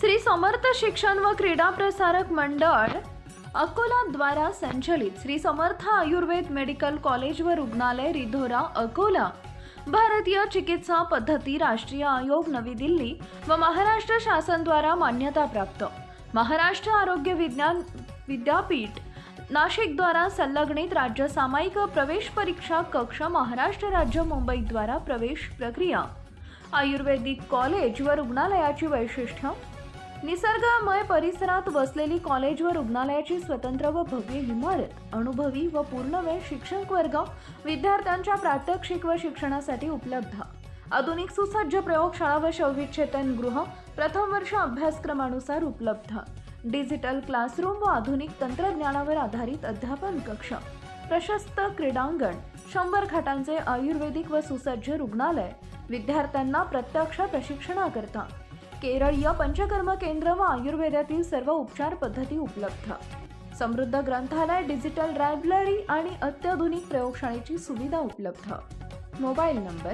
श्री समर्थ शिक्षण व क्रीडा प्रसारक मंडळ अकोला द्वारा संचलित श्री समर्थ आयुर्वेद मेडिकल कॉलेज व रुग्णालय रिधोरा अकोला. भारतीय चिकित्सा पद्धती राष्ट्रीय आयोग नवी दिल्ली व महाराष्ट्र शासन द्वारा मान्यता प्राप्त. महाराष्ट्र आरोग्य विज्ञान विद्यापीठ नाशिक द्वारा संलग्नित राज्य सामायिक प्रवेश परीक्षा कक्ष महाराष्ट्र राज्य मुंबई द्वारा प्रवेश प्रक्रिया. आयुर्वेदिक कॉलेज व रुग्णालयाची वैशिष्ट्य निसर्गमय परिसरात वसलेली कॉलेज व रुग्णालयाची स्वतंत्र व भव्य इमारत अनुभवी व पूर्णवेळ शिक्षक वर्ग विद्यार्थ्यांच्या प्रात्यक्षिक व शिक्षणासाठी उपलब्ध. आधुनिक सुसज्ज प्रयोगशाळा व शवविच्छेदन गृह प्रथम वर्ष अभ्यासक्रमानुसार उपलब्ध. डिजिटल क्लासरूम व आधुनिक तंत्रज्ञानावर आधारित अध्यापन कक्ष. प्रशस्त क्रीडांगण शंभर खाटांचे आयुर्वेदिक व सुसज्ज रुग्णालय. विद्यार्थ्यांना प्रत्यक्ष प्रशिक्षणाकरता. केरळीय पंचकर्म केंद्र व आयुर्वेदातील सर्व उपचार पद्धती उपलब्ध. समृद्ध ग्रंथालय डिजिटल लायब्ररी आणि अत्याधुनिक प्रयोगशाळेची सुविधा उपलब्ध. मोबाईल नंबर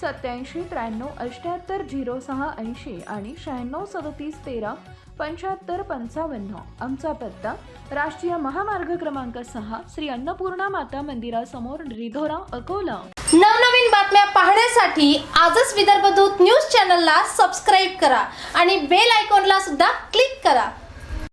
सत्याऐंशी त्र्याण्णव अठ्याहत्तर झिरो सहा ऐंशी आणि शहाण्णव सदतीस तेरा पंच्याहत्तर पंचावन्न. आमचा पत्ता राष्ट्रीय महामार्ग क्रमांक सहा श्री अन्नपूर्णा माता मंदिरासमोर रिधोरा अकोला. नवनवीन बातम्या पाहण्यासाठी आजच विदर्भ दूत न्यूज चॅनलला सबस्क्राईब करा आणि बेल आयकॉनला सुद्धा क्लिक करा.